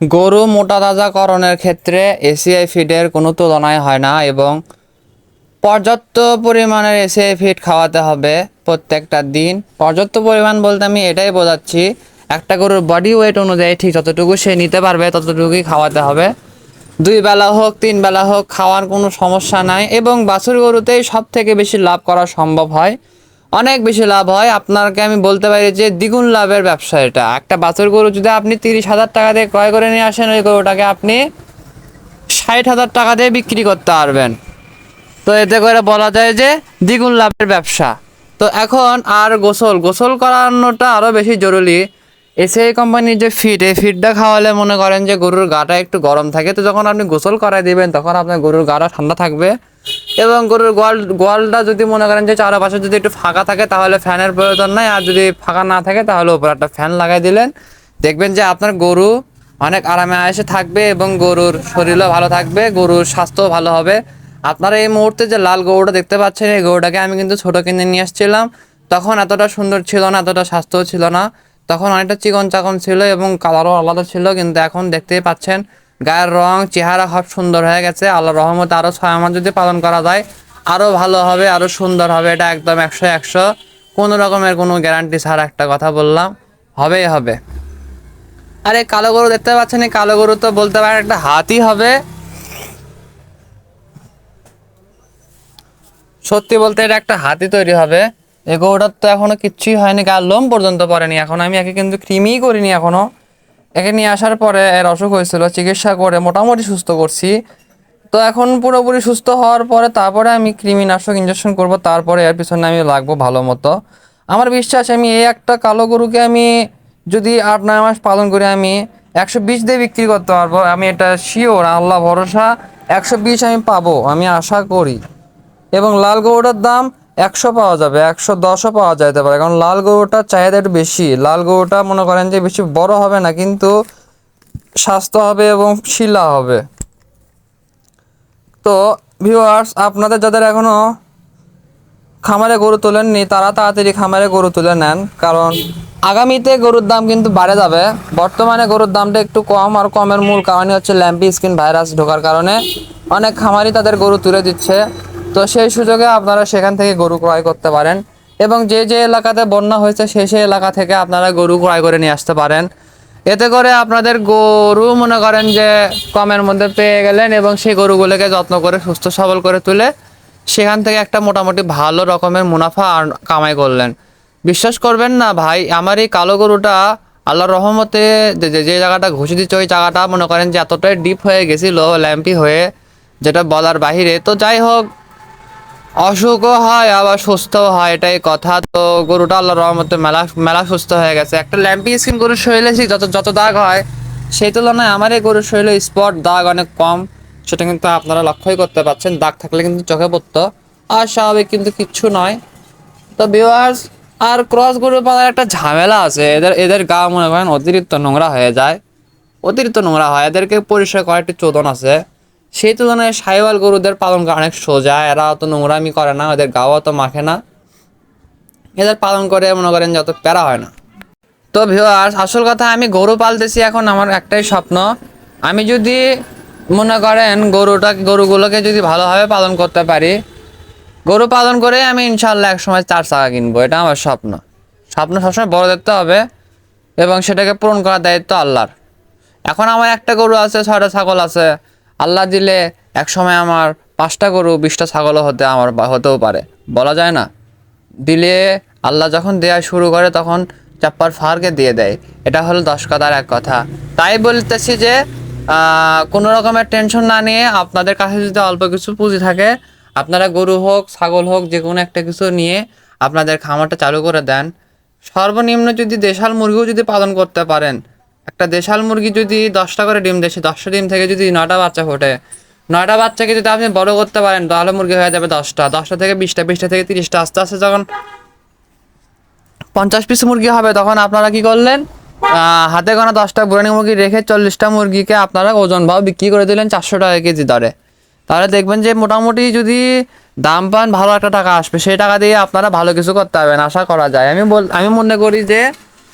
গরু মোটা তাজাকরণের ক্ষেত্রে এসিআই ফিডের কোনো তুলনায় হয় না এবং পর্যাপ্ত পরিমাণের এসিআই ফিড খাওয়াতে হবে প্রত্যেকটা দিন। পর্যাপ্ত পরিমাণ বলতে আমি এটাই বোঝাচ্ছি, একটা গরুর বডি ওয়েট অনুযায়ী ঠিক যতটুকু সে নিতে পারবে ততটুকুই খাওয়াতে হবে। দুই বেলা হোক, তিন বেলা হোক, খাওয়ার কোনো সমস্যা নাই এবং বাছুর গরুতেই সব থেকে বেশি লাভ করা সম্ভব হয়। অনেক বেশি লাভ হয়। আপনাকে আমি বলতে পারি যে দ্বিগুণ লাভের ব্যবসা এটা। একটা বাছুর গরু যদি আপনি তিরিশ হাজার টাকা দিয়ে ক্রয় করে নিয়ে আসেন, ওই গরুটাকে আপনি ষাট হাজার টাকা দিয়ে বিক্রি করতে পারবেন। তো এতে করে বলা যায় যে দ্বিগুণ লাভের ব্যবসা। তো এখন আর গোসল। গোসল করানোটা আরও বেশি জরুরি। এসিআই কোম্পানির যে ফিড এই ফিডটা খাওয়ালে মনে করেন যে গরুর গাটা একটু গরম থাকে। তো যখন আপনি গোসল করাই দিবেন, তখন আপনার গরুর গাটা ঠান্ডা থাকবে। এবং গরুর গোয়াল, গোয়ালটা যদি মনে করেন যে চারপাশে যদি একটু ফাঁকা থাকে, তাহলে ফ্যানের প্রয়োজন নাই। আর যদি ফাঁকা না থাকে, তাহলে উপরে একটা ফ্যান লাগাই দিলেন। দেখবেন যে আপনার গরু অনেক আরামে আয়েসে থাকবে এবং গরুর শরীরও ভালো থাকবে, গরুর স্বাস্থ্যও ভালো হবে। আপনারা এই মুহূর্তে যে লাল গরুটা দেখতে পাচ্ছেন, এই গরুটাকে আমি কিন্তু ছোট কিনে নিয়ে আসছিলাম তখন এতটা সুন্দর ছিল না, এতটা স্বাস্থ্য ছিল না। তখন অনেকটা চিকন চাকন ছিল এবং কালারও আলাদা ছিল, কিন্তু এখন দেখতেই পাচ্ছেন গায়ের রং, চেহারা সব সুন্দর হয়ে গেছে। আল্লাহ রহমত আরও ছয় মাস যদি পালন করা যায় আরও ভালো হবে আরও সুন্দর হবে। এটা একদম একশো একশো। কোনো রকমের কোনো গ্যারান্টি ছাড়া একটা কথা বললাম। হবেই হবে। আরে কালো গরু দেখতে পাচ্ছেন এই কালো গরু তো বলতে পারেন একটা হাতি হবে। সত্যি বলতে এটা একটা হাতি তৈরি হবে। এই গরুটার তো এখনও কিচ্ছুই হয়নি গার লোম পর্যন্ত পড়েনি। এখন আমি একে কিন্তু ক্রিমই করিনি এখনও। একে নিয়ে আসার পরে এর অসুখ হয়েছিল, চিকিৎসা করে মোটামুটি সুস্থ করছি। তো এখন পুরোপুরি সুস্থ হওয়ার পরে তারপরে আমি কৃমিনাশক ইঞ্জেকশন করব, তারপরে এর পিছনে আমি লাগবো ভালো মতো। আমার বিশ্বাস, আমি এই একটা কালো গরুকে আমি যদি আট, নয় মাস পালন করে আমি একশো বিশ দিয়ে বিক্রি করতে পারব, আমি এটা শিওর আল্লাহ ভরসা, একশো বিশ আমি পাবো, আমি আশা করি। এবং লাল গরুটার দাম একশো পাওয়া যাবে, একশো দশও পাওয়া যাইতে পারে। কারণ লাল গরুটার চাহিদা একটু বেশি। লাল গরুটা মনে করেন যে বেশি বড় হবে না, কিন্তু স্বাস্থ্য হবে এবং শিলা হবে। তো ভিউয়ার্স আপনাদের যাদের এখনও খামারে গরু তোলেননি, তারা তাড়াতাড়ি খামারে গরু তুলে নেন। কারণ আগামীতে গরুর দাম কিন্তু বাড়ে যাবে। বর্তমানে গরুর দামটা একটু কম আর কমের মূল কারণই হচ্ছে ল্যাম্পি স্কিন ভাইরাস ঢোকার কারণে অনেক খামারই তাদের গরু তুলে দিচ্ছে। তো সেই সুযোগে আপনারা সেখান থেকে গরু ক্রয় করতে পারেন এবং যে যে এলাকাতে বন্যা হয়েছে সেই সেই এলাকা থেকে আপনারা গরু ক্রয় করে নিয়ে আসতে পারেন। এতে করে আপনাদের গরু মনে করেন যে কমের মধ্যে পেয়ে গেলেন এবং সেই গরুগুলোকে যত্ন করে, সুস্থ সবল করে তুলে সেখান থেকে একটা মোটামুটি ভালো রকমের মুনাফা কামাই করলেন। বিশ্বাস করবেন না ভাই, আমার এই কালো গরুটা আল্লাহর রহমতে যে, যে- জায়গাটা ঘুষি দিচ্ছে, ওই জায়গাটা মনে করেন যে এতটাই ডিপ হয়ে গেছিল ল্যাম্পি হয়ে যেটা বলার বাহিরে। তো যাই হোক অসুখও হয়, আবার সুস্থও হয়, এটাই কথা। তো গরুটা আল্লাহর রহমতে মেলা মেলা সুস্থ হয়ে গেছে। একটা ল্যাম্পি স্কিন গরুর শরীরে যত যত দাগ হয়, সেই তুলনায় আমার এই গরুর শরীরে স্পট দাগ অনেক কম। সেটা কিন্তু আপনারা লক্ষ্যই করতে পারছেন। দাগ থাকলে কিন্তু চোখে পড়তো। আর স্বাভাবিক কিন্তু কিচ্ছু নয়। তো ভিউয়ার্স আর ক্রস গরু পালার একটা ঝামেলা আছে। এদের এদের গা মনে করেন অতিরিক্ত নোংরা হয়ে যায়। অতিরিক্ত নোংরা হয়। এদেরকে পরিষ্কার করার একটি চোদন আছে। সেই তুলনায় সাইওয়াল গরুদের পালন করা অনেক সোজা, এরা অত নোংরামি করে না, ওদের গাও অত মাখে না। এদের পালন করে মনে করেন যত প্যারা হয় না। তো ভিউয়ার্স আসল কথা আমি গরু পালতেছি এখন আমার একটাই স্বপ্ন। আমি যদি মনে করেন গরুটা, গরুগুলোকে যদি ভালোভাবে পালন করতে পারি, গরু পালন করে আমি ইনশাল্লাহ এক সময় চার চাকা কিনবো, এটা আমার স্বপ্ন। স্বপ্ন সবসময় বড় দেখতে হবে এবং সেটাকে পূরণ করার দায়িত্ব আল্লাহর। এখন আমার একটা গরু আছে, ছয়টা ছাগল আছে আল্লাহ দিলে এক সময় আমার পাঁচটা গরু, বিশটা ছাগলও হতে আমার হতেও পারে। বলা যায় না। দিলে আল্লাহ যখন দেয়া শুরু করে, তখন চাপ্পার ফারকে দিয়ে দেয়। এটা হলো দশ কথার এক কথা। তাই বলতেছি যে কোনো রকমের টেনশন না নিয়ে আপনাদের কাছে যদি অল্প কিছু পুঁজি থাকে, আপনারা গরু হোক, ছাগল হোক, যে কোনো একটা কিছু নিয়ে আপনাদের খামারটা চালু করে দেন। সর্বনিম্ন যদি দেশাল মুরগিও যদি পালন করতে পারেন একটা দেশাল মুরগি যদি দশটা করে ডিম দেয়, সে দশটা ডিম থেকে যদি নয়টা বাচ্চা ফোটে, নয়টা বাচ্চাকে যদি আপনি বড় করতে পারেন, তাহলে মুরগি হয়ে যাবে দশটা। দশটা থেকে বিশটা বিশটা থেকে তিরিশটা। আস্তে আস্তে যখন পঞ্চাশ পিস মুরগি হবে, তখন আপনারা কি করলেন? হাতে গোনা দশটা বুড়ানি মুরগি রেখে চল্লিশটা মুরগিকে আপনারা ওজন ভাব বিক্রি করে দিলেন চারশো টাকা কেজি দরে। তাহলে দেখবেন যে মোটামুটি যদি দাম পান, ভালো একটা টাকা আসবে। সেই টাকা দিয়ে আপনারা ভালো কিছু করতে পারবেন, আশা করা যায়। আমি বল আমি মনে করি যে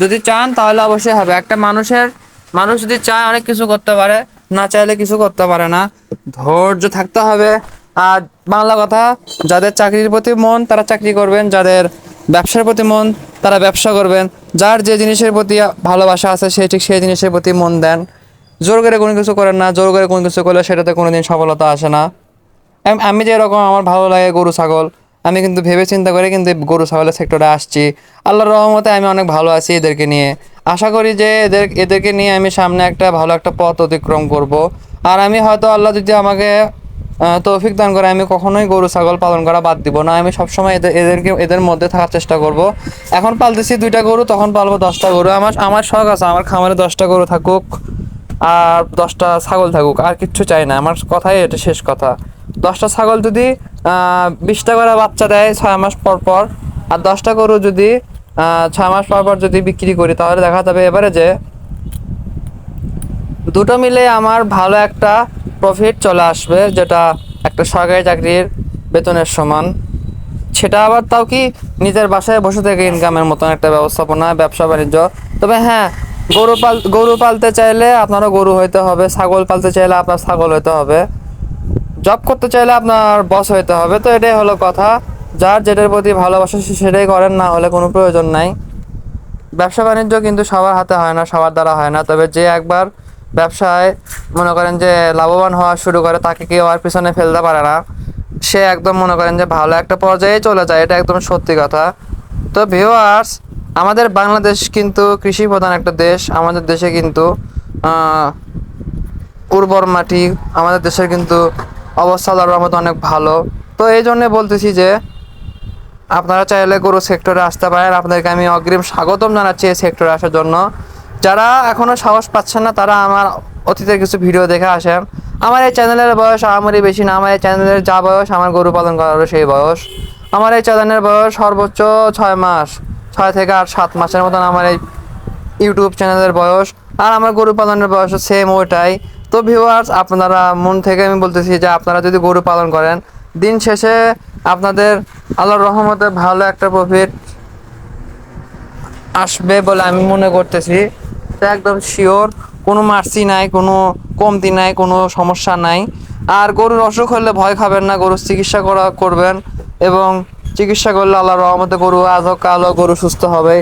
যদি চান তাহলে অবশ্যই হবে। একটা মানুষের, মানুষ যদি চায় অনেক কিছু করতে পারে, না চাইলে কিছু করতে পারে না। ধৈর্য থাকতে হবে। আর বাংলা কথা, যাদের চাকরির প্রতি মন, তারা চাকরি করবেন। যাদের ব্যবসার প্রতি মন, তারা ব্যবসা করবেন। যার যে জিনিসের প্রতি ভালোবাসা আছে, সে ঠিক সেই জিনিসের প্রতি মন দেন। জোর করে কোনো কিছু করেন না, জোর করে কোনো কিছু করলে সেটাতে কোনো দিন সফলতা আসে না। আম- যেরকম, আমার ভালো লাগে গরু, ছাগল। আমি কিন্তু ভেবে চিন্তা করে কিন্তু গরু, ছাগলের সেক্টরে আসছি। আল্লাহর রহমতে আমি অনেক ভালো আছি এদেরকে নিয়ে। আশা করি যে এদের, এদেরকে নিয়ে আমি সামনে একটা ভালো একটা পথ অতিক্রম করব। আর আমি হয়তো আল্লাহ যদি আমাকে তৌফিক দান করে, আমি কখনোই গরু, ছাগল পালন করা বাদ দিব না। আমি সবসময় এদের, এদেরকে, এদের মধ্যে থাকার চেষ্টা করব। এখন পালতেছি দুইটা গরু, তখন পালবো দশটা গরু। আমার আমার শখ আছে, আমার খামারে দশটা গরু থাকুক আর দশটা ছাগল থাকুক, আর কিচ্ছু চাই না। আমার কথাই এটা শেষ কথা। দশটা ছাগল যদি বিশটা করে বাচ্চা দেয় ছয় মাস পর পর, আর দশটা গরু যদি ছয় মাস পর পর যদি বিক্রি করি, তাহলে দেখা যাবে এবারে যে দুটো মিলে আমার ভালো একটা প্রফিট চলে আসবে, যেটা একটা সরকারি চাকরির বেতনের সমান। সেটা আবার তাও কি নিজের বাসায় বসে থেকে ইনকামের মতন একটা ব্যবস্থাপনা, ব্যবসা বাণিজ্য। তবে হ্যাঁ গরু পাল, গরু পালতে চাইলে আপনারও গরু হইতে হবে, ছাগল পালতে চাইলে আপনার ছাগল হইতে হবে। জব করতে চাইলে আপনার বস হইতে হবে। তো এটাই হলো কথা। যার যেটার প্রতি ভালোবাসা, সে সেটাই করেন, না হলে কোনো প্রয়োজন নাই। ব্যবসা বাণিজ্য কিন্তু সবার হাতে হয় না, সবার দ্বারা হয় না। তবে যে একবার ব্যবসায় মনে করেন যে লাভবান হওয়া শুরু করে, তাকে কেউ আর পিছনে ফেলতে পারে না। সে একদম মনে করেন যে ভালো একটা পর্যায়ে চলে যায়, এটা একদম সত্যি কথা। তো ভিউয়ার্স আমাদের বাংলাদেশ কিন্তু কৃষি প্রধান একটা দেশ। আমাদের দেশে কিন্তু উর্বর মাটি, আমাদের দেশের কিন্তু অবস্থা আল্লাহর রহমতে অনেক ভালো। তো এই জন্যে বলতেছি যে, আপনারা চাইলে গরু সেক্টরে আসতে পারেন। আপনাদেরকে আমি অগ্রিম স্বাগতম জানাচ্ছি এই সেক্টরে আসার জন্য। যারা এখনও সাহস পাচ্ছেন না, তারা আমার অতীতের কিছু ভিডিও দেখে আসেন। আমার এই চ্যানেলের বয়স আমারই বেশি না। আমার এই চ্যানেলের যা বয়স, আমার গরু পালন করারও সেই বয়স। আমার এই চ্যানেলের বয়স সর্বোচ্চ ছয় মাস, ছয় থেকে আট, সাত মাসের মতন আমার এই ইউটিউব চ্যানেলের বয়স। আর আমার গরু পালনের বয়স সেম ওইটাই তো ভিউয়ার্স আপনারা মন থেকে আমি বলতেছি যে আপনারা যদি গরু পালন করেন, দিন শেষে আপনাদের আল্লাহর রহমতে ভালো একটা প্রফিট আসবে বলে আমি মনে করতেছি। এটা একদম শিওর কোনো মার্সি নাই, কোনো কমতি নাই, কোনো সমস্যা নাই। আর গরুর অসুখ হলে ভয় খাবেন না, গরুর চিকিৎসা করা করবেন এবং চিকিৎসা করলে আল্লাহর রহমতে গরু আজ হোক কাল গরু সুস্থ হবে।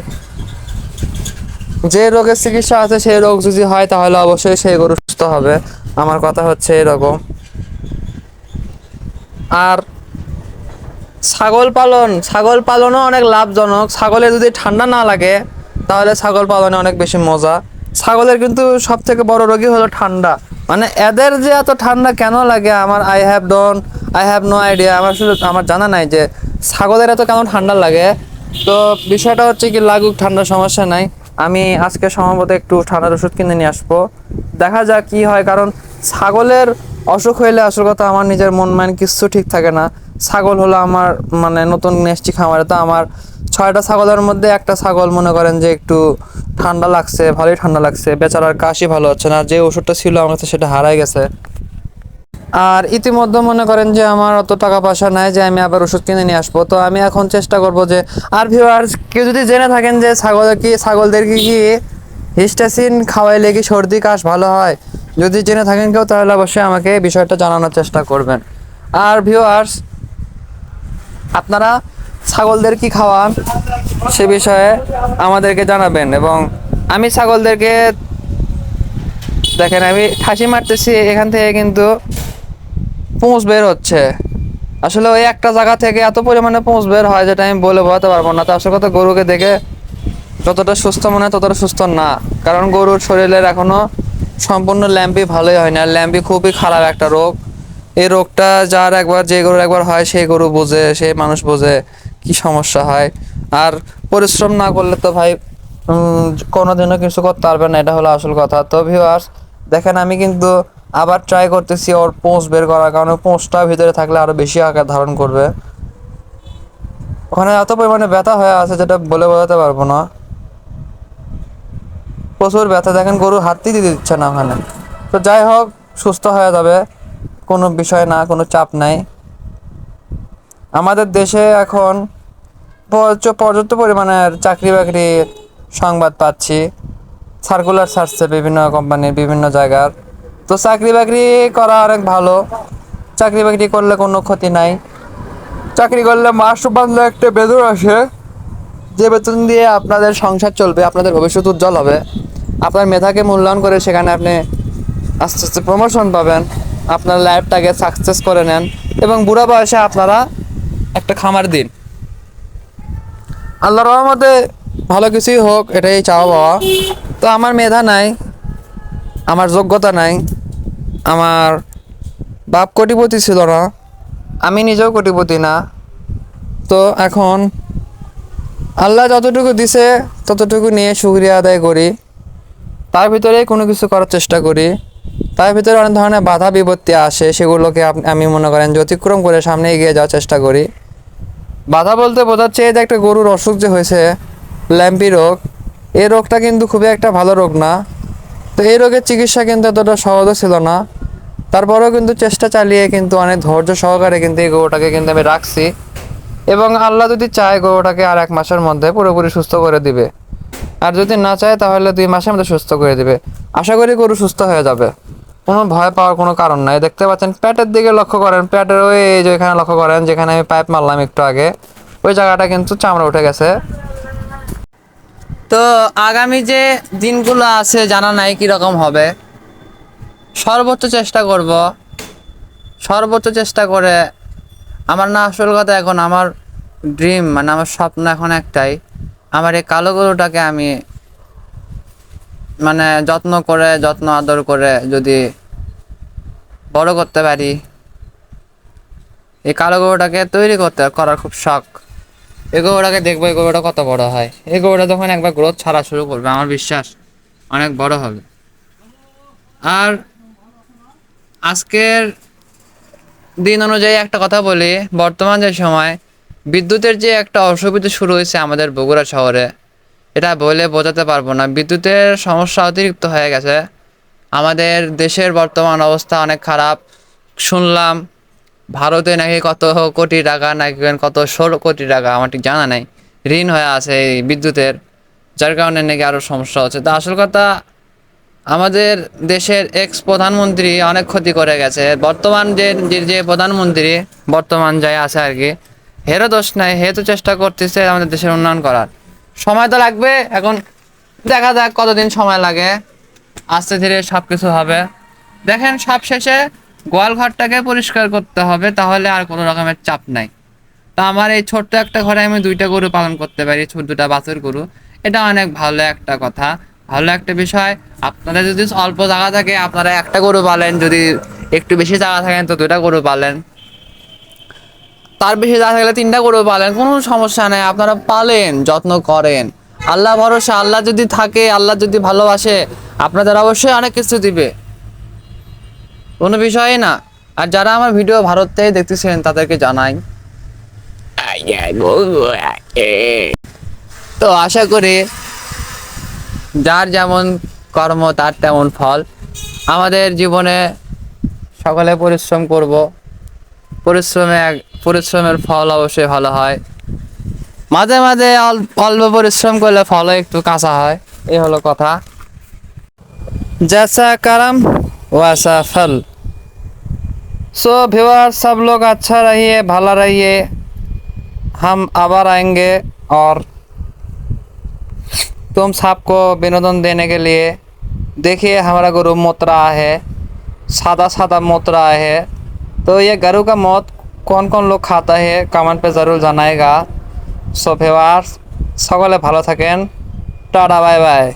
যে রোগের চিকিৎসা আছে সেই রোগ যদি হয় তাহলে অবশ্যই সেই গরু সুস্থ হবে। আমার কথা হচ্ছে এরকম। আর ছাগল পালন, ছাগল পালনও অনেক লাভজনক। ছাগলে যদি ঠান্ডা না লাগে, তাহলে ছাগল পালনে অনেক বেশি মজা। ছাগলের কিন্তু সব থেকে বড় রোগই হলো ঠান্ডা। মানে এদের যে এত ঠান্ডা কেন লাগে? আমার I have don I have no idea আমার শুধু, আমার জানা নাই যে ছাগলের এত কেন ঠান্ডা লাগে। তো বিষয়টা হচ্ছে কি, লাগুক, ঠান্ডার সমস্যা নাই। আমি আজকে সম্ভবত একটু ঠান্ডার ওষুধ কিনে নিয়ে আসব। দেখা যাক কি হয়, কারণ ছাগলের অসুখ হইলে আসল কথা আমার নিজের মন মাইন্ড কিচ্ছু ঠিক থাকে না। ছাগল হলো আমার মানে নতুন নেসছি খামারে। তো আমার ছয়টা ছাগলের মধ্যে একটা ছাগল মনে করেন যে একটু ঠান্ডা লাগছে, ভালোই ঠান্ডা লাগছে। বেচারার কাশি ভালো হচ্ছে না। যে ওষুধটা ছিল আমার কাছে সেটা হারাই গেছে। আর ইতিমধ্যে মনে করেন যে আমার অত টাকা পয়সা নাই যে আমি আবার ওষুধ কিনে নিয়ে আসব। তো আমি এখন চেষ্টা করব যে, আর ভিউয়ার্স কেউ যদি জেনে থাকেন যে ছাগল কি ছাগলদেরকে কি হিস্টাসিন খাওয়াইলে কি সর্দি, কাশ ভালো হয়? যদি জেনে থাকেন কেউ, তাহলে অবশ্যই আমাকে বিষয়টা জানানোর চেষ্টা করবেন। আর ভিউয়ার্স আপনারা ছাগলদের কি খাওয়ান সে বিষয়ে আমাদেরকে জানাবেন এবং আমি ছাগলদেরকে, দেখেন আমি খাসি মারতেছি, এখান থেকে কিন্তু পোঁচ বের হচ্ছে। আসলে ওই একটা জায়গা থেকে এত পরিমাণে পোঁচ বের হয় যেটা আমি বলে বোঝাতে পারব না। তো আসল কথা গরুকে দেখে যতটা সুস্থ মনে হয় ততটা সুস্থ না। কারণ গরুর শরীরের এখনও সম্পূর্ণ ল্যাম্পি ভালোই হয় না। ল্যাম্পি খুবই খারাপ একটা রোগ। এই রোগটা যার একবার যে গরুর একবার হয়, সেই গরু বোঝে, সেই মানুষ বোঝে কি সমস্যা হয়। আর পরিশ্রম না করলে তো ভাই কোনোদিনও কিছু করতে পারবে না। এটা হলো আসল কথা। তো ভিউয়ার্স দেখেন আমি কিন্তু আবার ট্রাই করতেছি ওর পোঁচ বের করার কারণে পোঁচটা ভিতরে থাকলে আরও বেশি আকার ধারণ করবে। ওখানে এত পরিমাণে ব্যথা হয়ে আছে যেটা বলে বোঝাতে পারব না। প্রচুর ব্যথা, দেখেন গরু হাতই দিতে দিচ্ছে না ওখানে। তো যাই হোক, সুস্থ হয়ে যাবে, কোনো বিষয় না, কোনো চাপ নাই। আমাদের দেশে এখন পর্য- পর্যাপ্ত পরিমাণের চাকরি বাকরি সংবাদ পাচ্ছি। সার্কুলার ছাড়ছে বিভিন্ন কোম্পানির বিভিন্ন জায়গার। তো চাকরি বাকরি করা অনেক ভালো। চাকরি বাকরি করলে কোনো ক্ষতি নাই। চাকরি করলে মাস বাঁধলে একটা বেতন আসে। যে বেতন দিয়ে আপনাদের সংসার চলবে, আপনাদের ভবিষ্যৎ উজ্জ্বল হবে। আপনার মেধাকে মূল্যায়ন করে সেখানে আপনি আস্তে আস্তে প্রমোশন পাবেন। আপনার লাইফটাকে সাকসেস করে নেন। এবং বুড়া বয়সে আপনারা একটা খামার দিন। আল্লাহ রহমতে ভালো কিছুই হোক, এটাই চাওয়া পাওয়া তো আমার মেধা নাই। আমার যোগ্যতা নাই, আমার বাপ কোটিপতি ছিল না, আমি নিজেও কোটিপতি না। তো এখন আল্লাহ যতটুকু দিছে, ততটুকু নিয়ে শুক্রিয়া আদায় করি। তার ভিতরে কোনো কিছু করার চেষ্টা করি। তার ভিতরে অনেক ধরনের বাধা বিপত্তি আসে, সেগুলোকে আমি মনে করেন যে অতিক্রম করে সামনে এগিয়ে যাওয়ার চেষ্টা করি। বাধা বলতে বোঝাচ্ছে এই যে একটা গরুর অসুখ যে হয়েছে, ল্যাম্পি রোগ, এই রোগটা কিন্তু খুবই একটা ভালো রোগ না। এই রোগের চিকিৎসা কিন্তু এতটা সহজও ছিল না। তারপরেও কিন্তু চেষ্টা চালিয়ে কিন্তু অনেক ধৈর্য সহকারে কিন্তু এই গরুটাকে কিন্তু আমি রাখছি। এবং আল্লাহ যদি চায় গরুটাকে আর এক মাসের মধ্যে পুরোপুরি সুস্থ করে দিবে। আর যদি না চায় তাহলে দুই মাসের মধ্যে সুস্থ করে দিবে। আশা করি গরু সুস্থ হয়ে যাবে। কোনো ভয় পাওয়ার কোনো কারণ নাই। দেখতে পাচ্ছেন, প্যাটের দিকে লক্ষ্য করেন। প্যাটের ওই যে এখানে লক্ষ্য করেন, যেখানে আমি পাইপ মারলাম একটু আগে, ওই জায়গাটা কিন্তু চামড়া উঠে গেছে। তো আগামী যে দিনগুলো আছে, জানা নাই কীরকম হবে। সর্বোচ্চ চেষ্টা করব। সর্বোচ্চ চেষ্টা করে আমার না আসল কথা এখন আমার ড্রিম মানে আমার স্বপ্ন এখন একটাই। আমার এই কালো গরুটাকে আমি মানে যত্ন করে, যত্ন আদর করে যদি বড় করতে পারি, এই কালো গরুটাকে তৈরি করতে করার খুব শখ। এই গরুটাকে দেখব এই গরুটা কত বড় হয়। এই গরুটা যখন একবার গ্রোথ ছাড়া শুরু করবে, আমার বিশ্বাস অনেক বড় হবে। আর আজকের দিন অনুযায়ী একটা কথা বলি, বর্তমান যে সময় বিদ্যুতের যে একটা অসুবিধা শুরু হয়েছে আমাদের বগুড়া শহরে, এটা বলে বোঝাতে পারব না। বিদ্যুতের সমস্যা অতিরিক্ত হয়ে গেছে। আমাদের দেশের বর্তমান অবস্থা অনেক খারাপ। শুনলাম ভারতে নাকি কত কোটি টাকা, নাকি কত ষোলো কোটি টাকা, আমার ঠিক জানা নাই। ঋণ হয়ে আছে এই বিদ্যুতের, যার কারণে নাকি আরও সমস্যা হচ্ছে। তো আসল কথা, আমাদের দেশের এক্স প্রধানমন্ত্রী অনেক ক্ষতি করে গেছে। বর্তমান যে, যে- প্রধানমন্ত্রী বর্তমান যাই আছে আর কি, হেরও দোষ নাই হে তো চেষ্টা করতেছে আমাদের দেশের উন্নয়ন করার। সময় তো লাগবে, এখন দেখা যাক কতদিন সময় লাগে। আস্তে ধীরে সব কিছু হবে। দেখেন সব শেষে গোয়াল ঘরটাকে পরিষ্কার করতে হবে, তাহলে আর কোনো রকমের চাপ নাই। তা আমার এই ছোট্ট একটা ঘরে আমি দুইটা গরু পালন করতে পারি, ছোট দুটা বাছুর গরু। এটা অনেক ভালো একটা কথা। ভালো একটা বিষয়। আপনাদের যদি অল্প জায়গা থাকে, আপনারা একটা গরু পালেন। যদি একটু বেশি জায়গা থাকেন, তো দুটা গরু পালেন। তার বেশি জায়গা থাকলে তিনটা গরু পালেন, কোনো সমস্যা নেই। আপনারা পালেন, যত্ন করেন। আল্লাহ ভরসা, আল্লাহ যদি থাকে, আল্লাহ যদি ভালোবাসে, আপনাদের অবশ্যই অনেক কিছু দিবে। কোনো বিষয়ে না। আর যারা আমার ভিডিও ভারত থেকে তাদেরকে জানাই। তো আশা করি যার যেমন কর্ম, তার তেমন ফল। আমাদের জীবনে সকলে পরিশ্রম করব। পরিশ্রমে এক, পরিশ্রমের ফল অবশ্যই ভালো হয়। মাঝে মাঝে অল্প পরিশ্রম করলে ফলও একটু কাঁচা হয়। এই হলো কথা। জ্যাসা কারাম, ওয়াসা ফল। सो व्यवर सब लोग अच्छा रहिए, भला रहिए। हम आवार आएँगे और तुम सबको विनोदन देने के लिए। देखिए, हमारा गुरु मोत्रा है, सादा सादा मोत्रा है। तो ये गरु का मौत कौन कौन लोग खाता है, कमेंट पे ज़रूर जानाएगा। सो व्यवहार सगले ভালো थकें। Tata bye bye